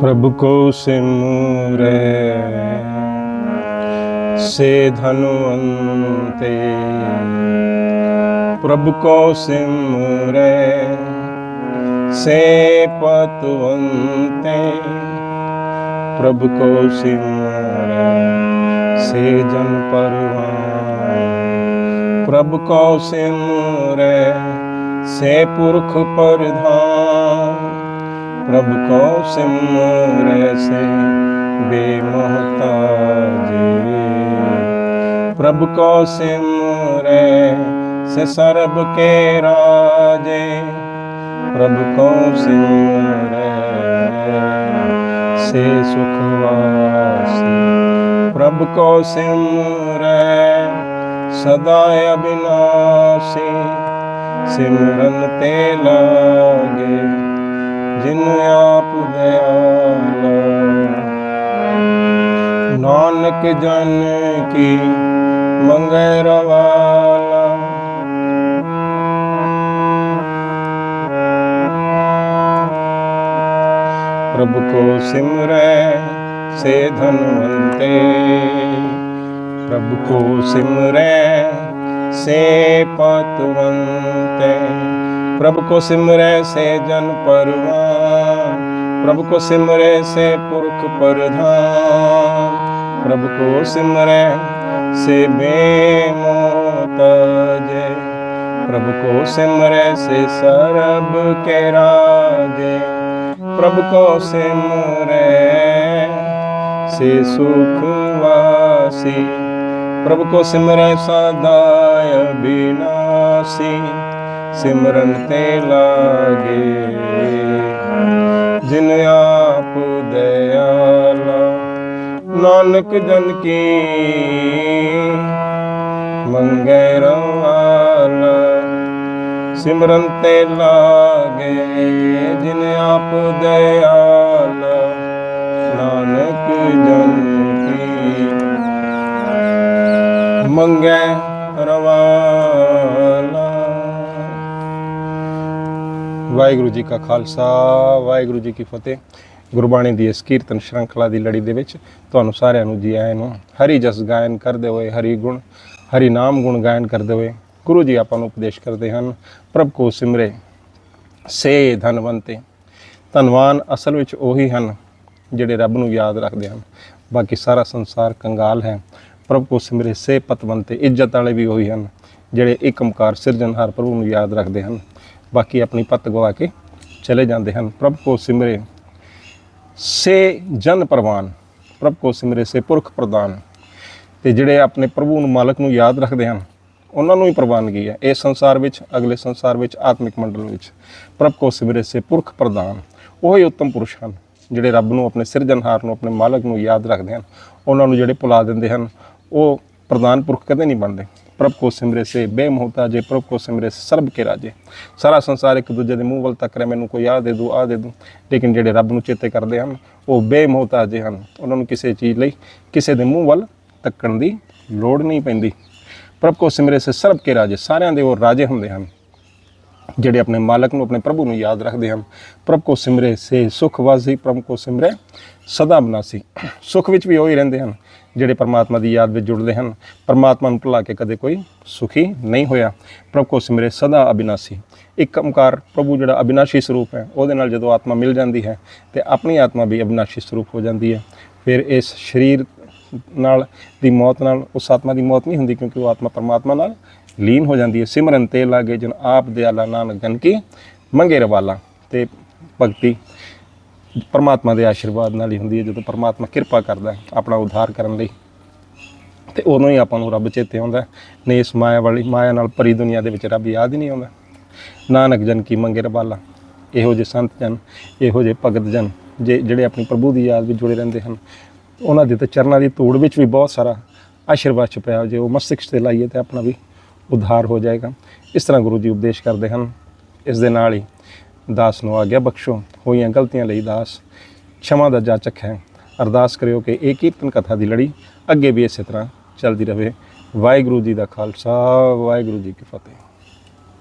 प्रभु को सिमरे से धनुवंते प्रभु को सिमरे से पतवंते प्रभु को सिमरे से जन परवान प्रभु को सिमरे से पुरख परधान ਪ੍ਰਭ ਕੋ ਸਿਮਰੈ ਸੇ ਬੇਮਹਤਾਜੀ। ਪ੍ਰਭ ਕੋ ਸਿਮਰੈ ਸੇ ਸਰਬ ਕੇ ਰਾਜੇ। ਪ੍ਰਭ ਕੋ ਸਿਮਰੈ ਸੇ ਸੁਖ ਵਾਸੀ। ਪ੍ਰਭ ਕੋ ਸਿਮਰੈ ਸਦਾ ਅਬਿਨਾਸੀ। ਸਿਮਰਨ ਤੇ ਲਾਗੇ। जिन आप दयाला। नानक जन की मंगे रवाला प्रभु को सिमरे से धनवंते। प्रभु को सिमरे से पतवंते। ਪ੍ਰਭ ਕੋ ਸਿਮਰੈ ਸੇ ਜਨ ਪਰਵਾਨ, ਪ੍ਰਭ ਕੋ ਸਿਮਰੈ ਸੇ ਪੁਰਖ ਪਰਧਾਨ, ਪ੍ਰਭ ਕੋ ਸਿਮਰੈ ਸੇ ਬੇਮੋਤਜੇ ਪ੍ਰਭ ਕੋ ਸਿਮਰੈ ਸੇ ਸਰਬ ਕੇ ਰਾਜੇ, ਪ੍ਰਭ ਕੋ ਸਿਮਰੈ ਸੇ ਸੁਖ ਵਾਸੀ, ਪ੍ਰਭ ਕੋ ਸਿਮਰੈ ਸਦਾ ਅਬਿਨਾਸੀ ਸਿਮਰਨ ਤੇ ਲਾਗੇ। ਜਿਨ ਆਪ ਦਇਆਲਾ, ਨਾਨਕ ਜਨ ਕੀ ਮੰਗੈ ਰਵਾਲਾ। ਸਿਮਰਨ ਤੇ ਲਾਗੇ, ਜਿਨ ਆਪ ਦਇਆਲਾ, ਨਾਨਕ ਜਨ ਕੀ ਮੰਗੈ ਰਵਾਲਾ। ਵਾਹਿਗੁਰੂ ਜੀ ਕਾ ਖਾਲਸਾ, ਵਾਹਿਗੁਰੂ ਜੀ ਕੀ ਫਤਿਹ। ਗੁਰਬਾਣੀ ਦੀ ਇਸ ਕੀਰਤਨ ਸ਼੍ਰੰਖਲਾ ਦੀ ਲੜੀ ਦੇ ਵਿੱਚ ਤੁਹਾਨੂੰ ਸਾਰਿਆਂ ਨੂੰ ਜੀ ਆਇਆਂ ਨੂੰ ਹਰੀ ਜਸ ਗਾਇਨ ਕਰਦੇ ਹੋਏ ਹਰੀ ਗੁਣ, ਹਰੀ ਨਾਮ ਗੁਣ ਗਾਇਨ ਕਰਦੇ ਹੋਏ ਗੁਰੂ ਜੀ ਆਪਾਂ ਨੂੰ ਉਪਦੇਸ਼ ਕਰਦੇ ਹਨ, ਪ੍ਰਭ ਕੋ ਸਿਮਰੇ, ਸੇ ਧਨਵੰਤੇ। ਧਨਵਾਨ ਅਸਲ ਵਿੱਚ ਉਹੀ ਹਨ ਜਿਹੜੇ ਰੱਬ ਨੂੰ ਯਾਦ ਰੱਖਦੇ ਹਨ। ਬਾਕੀ ਸਾਰਾ ਸੰਸਾਰ ਕੰਗਾਲ ਹੈ। ਪ੍ਰਭ ਕੋ ਸਿਮਰੇ, ਸੇ ਪਤਵੰਤੇ, ਇੱਜ਼ਤ ਵਾਲੇ ਵੀ ਉਹੀ ਹਨ ਜਿਹੜੇ ਇੱਕ ਏਕਮਕਾਰ ਸਿਰਜਣਹਾਰ ਪ੍ਰਭੂ ਨੂੰ ਯਾਦ ਰੱਖਦੇ ਹਨ। ਬਾਕੀ ਆਪਣੀ ਪੱਤ ਗਵਾ ਕੇ ਚਲੇ ਜਾਂਦੇ ਹਨ। ਪ੍ਰਭ ਕੋ ਸਿਮਰੇ ਸੇ ਜਨ ਪ੍ਰਵਾਨ, ਪ੍ਰਭ ਕੋ ਸਿਮਰੇ ਸੇ ਪੁਰਖ ਪ੍ਰਦਾਨ। ਤੇ ਜਿਹੜੇ ਆਪਣੇ ਪ੍ਰਭੂ ਨੂੰ ਮਾਲਕ ਨੂੰ ਯਾਦ ਰੱਖਦੇ ਹਨ, ਉਹਨਾਂ ਨੂੰ ਹੀ ਪ੍ਰਵਾਨਗੀ ਹੈ। ਇਸ ਸੰਸਾਰ ਵਿੱਚ, ਅਗਲੇ ਸੰਸਾਰ ਵਿੱਚ, ਆਤਮਿਕ ਮੰਡਲ ਵਿੱਚ ਪ੍ਰਭ ਕੋ ਸਿਮਰੇ ਸੇ ਪੁਰਖ ਪ੍ਰਦਾਨ। ਉਹ ਹੀ ਉੱਤਮ ਪੁਰਸ਼ ਹਨ, ਜਿਹੜੇ ਰੱਬ ਨੂੰ, ਆਪਣੇ ਸਿਰਜਣਹਾਰ ਨੂੰ, ਆਪਣੇ ਮਾਲਕ ਨੂੰ ਯਾਦ ਰੱਖਦੇ ਹਨ। ਉਹਨਾਂ ਨੂੰ ਜਿਹੜੇ ਭੁਲਾ ਦਿੰਦੇ ਹਨ, ਉਹ ਪ੍ਰਧਾਨ ਪੁਰਖ ਕਦੇ ਨਹੀਂ ਬਣਦੇ। ਪ੍ਰਭ ਕੋ ਸਿਮਰੇ ਸੇ ਬੇਮੋਹਤਾ ਜੇ, ਪ੍ਰਭ ਕੋ ਸਿਮਰੇ ਸਰਬ ਕੇ ਰਾਜੇ। ਸਾਰਾ ਸੰਸਾਰ ਇੱਕ ਦੂਜੇ ਦੇ ਮੂੰਹ ਵੱਲ ਤੱਕ ਰਿਹਾ, ਮੈਨੂੰ ਕੋਈ ਆਹ ਦੇ ਦੂ ਆਹ ਦੇ ਦੂ। ਲੇਕਿਨ ਜਿਹੜੇ ਰੱਬ ਨੂੰ ਚੇਤੇ ਕਰਦੇ ਹਨ, ਉਹ ਬੇਮੋਹਤਾ ਜੇ ਹਨ। ਉਹਨਾਂ ਨੂੰ ਕਿਸੇ ਚੀਜ਼ ਲਈ, ਕਿਸੇ ਦੇ ਮੂੰਹ ਵੱਲ ਤੱਕਣ ਦੀ ਲੋੜ ਨਹੀਂ ਪੈਂਦੀ। ਪ੍ਰਭ ਕੋ ਸਿਮਰੇ ਸੇ ਸਰਬ ਕੇ ਰਾਜੇ, ਸਾਰਿਆਂ ਦੇ ਉਹ ਰਾਜੇ ਹੁੰਦੇ ਹਨ, ਜਿਹੜੇ ਆਪਣੇ ਮਾਲਕ ਨੂੰ, ਆਪਣੇ ਪ੍ਰਭੂ ਨੂੰ ਯਾਦ ਰੱਖਦੇ ਹਨ। ਪ੍ਰਭ ਕੋ ਸਿਮਰੇ ਸੇ ਸੁਖ ਵਾਸੀ, ਪ੍ਰਭ ਕੋ ਸਿਮਰੇ ਸਦਾ ਬਨਾਸੀ ਸੁਖ ਵਿੱਚ ਵੀ ਉਹੀ ਰਹਿੰਦੇ ਹਨ। ਜਿਹੜੇ ਪਰਮਾਤਮਾ ਦੀ ਯਾਦ ਵਿੱਚ ਜੁੜਦੇ ਹਨ, ਪਰਮਾਤਮਾ ਨੂੰ ਭੁਲਾ ਕੇ ਕਦੇ ਕੋਈ ਸੁਖੀ ਨਹੀਂ ਹੋਇਆ। ਪ੍ਰਭ ਕੋ ਸਿਮਰੇ ਸਦਾ ਅਬਿਨਾਸੀ। ਇੱਕ ਓਮਕਾਰ ਪ੍ਰਭੂ ਜਿਹੜਾ ਅਬਿਨਾਸ਼ੀ ਸਰੂਪ ਹੈ, ਉਹਦੇ ਨਾਲ ਜਦੋਂ ਆਤਮਾ ਮਿਲ ਜਾਂਦੀ ਹੈ, ਤੇ ਆਪਣੀ ਆਤਮਾ ਵੀ ਅਬਿਨਾਸ਼ੀ ਸਰੂਪ ਹੋ ਜਾਂਦੀ ਹੈ। ਫਿਰ ਇਸ ਸਰੀਰ ਨਾਲ ਦੀ ਮੌਤ ਨਾਲ, ਉਸ ਆਤਮਾ ਦੀ ਮੌਤ ਨਹੀਂ ਹੁੰਦੀ, ਕਿਉਂਕਿ ਉਹ ਆਤਮਾ ਪਰਮਾਤਮਾ ਨਾਲ ਲੀਨ ਹੋ ਜਾਂਦੀ ਹੈ। ਸਿਮਰਨ ਤੇ ਲਾਗੇ, ਜਨ ਆਪ ਦਿਆਲਾ ਨਾਨਕ ਜਨ ਕੀ ਮੰਗੇ ਰਵਾਲਾ। ਤੇ ਭਗਤੀ ਪਰਮਾਤਮਾ ਦੇ ਆਸ਼ੀਰਵਾਦ ਨਾਲ ਹੀ ਹੁੰਦੀ ਹੈ, ਜਦੋਂ ਪਰਮਾਤਮਾ ਕਿਰਪਾ ਕਰਦਾ ਆਪਣਾ ਉਧਾਰ ਕਰਨ ਲਈ। ਤੇ ਉਦੋਂ ਹੀ ਆਪਾਂ ਨੂੰ ਰੱਬ ਚੇਤੇ ਆਉਂਦਾ ਹੈ। ਨਹੀਂ, ਇਸ ਮਾਇਆ ਵਾਲੀ, ਮਾਇਆ ਨਾਲ ਭਰੀ ਦੁਨੀਆ ਦੇ ਵਿੱਚ ਰੱਬ ਯਾਦ ਹੀ ਨਹੀਂ ਆਉਂਦਾ। ਨਾਨਕ ਜਨ ਕੀ ਮੰਗੇ ਰਵਾਲਾ ਇਹੋ ਜਿਹੇ ਸੰਤ ਜਨ, ਇਹੋ ਜਿਹੇ ਭਗਤ ਜਨ, ਜੇ, ਜਿਹੜੇ ਆਪਣੀ ਪ੍ਰਭੂ ਦੀ ਯਾਦ ਵਿੱਚ ਜੁੜੇ ਰਹਿੰਦੇ ਹਨ। ਉਹਨਾਂ ਦੇ ਤੇ ਚਰਨਾਂ ਦੀ ਧੂੜ ਵਿੱਚ ਵੀ ਬਹੁਤ ਸਾਰਾ ਆਸ਼ੀਰਵਾਦ ਛੁਪਿਆ ਹੋਇਆ। ਜੇ ਉਹ ਮਸਤਕ ਤੇ ਲਾਈਏ ਤੇ ਆਪਣਾ ਵੀ ਉਧਾਰ ਹੋ ਜਾਏਗਾ। ਇਸ ਤਰ੍ਹਾਂ ਗੁਰੂ ਜੀ ਉਪਦੇਸ਼ ਕਰਦੇ ਹਨ। ਇਸ ਦੇ ਨਾਲ ਹੀ ਦਾਸ ਨੂੰ ਆ ਗਿਆ ਬਖਸ਼ੋ। ਹੋਈਆਂ ਗਲਤੀਆਂ ਲਈ ਦਾਸ। ਛਮਾ ਦਾ ਜਾਚਕ ਹੈ। ਅਰਦਾਸ ਕਰਿਓ ਕਿ ਇਹ ਕੀਰਤਨ ਕਥਾ ਦੀ ਲੜੀ ਅੱਗੇ ਵੀ ਇਸੇ ਤਰ੍ਹਾਂ ਚੱਲਦੀ ਰਹੇ। ਵਾਹਿਗੁਰੂ ਜੀ ਦਾ ਖਾਲਸਾ, ਵਾਹਿਗੁਰੂ ਜੀ ਕੀ ਫਤਿਹ।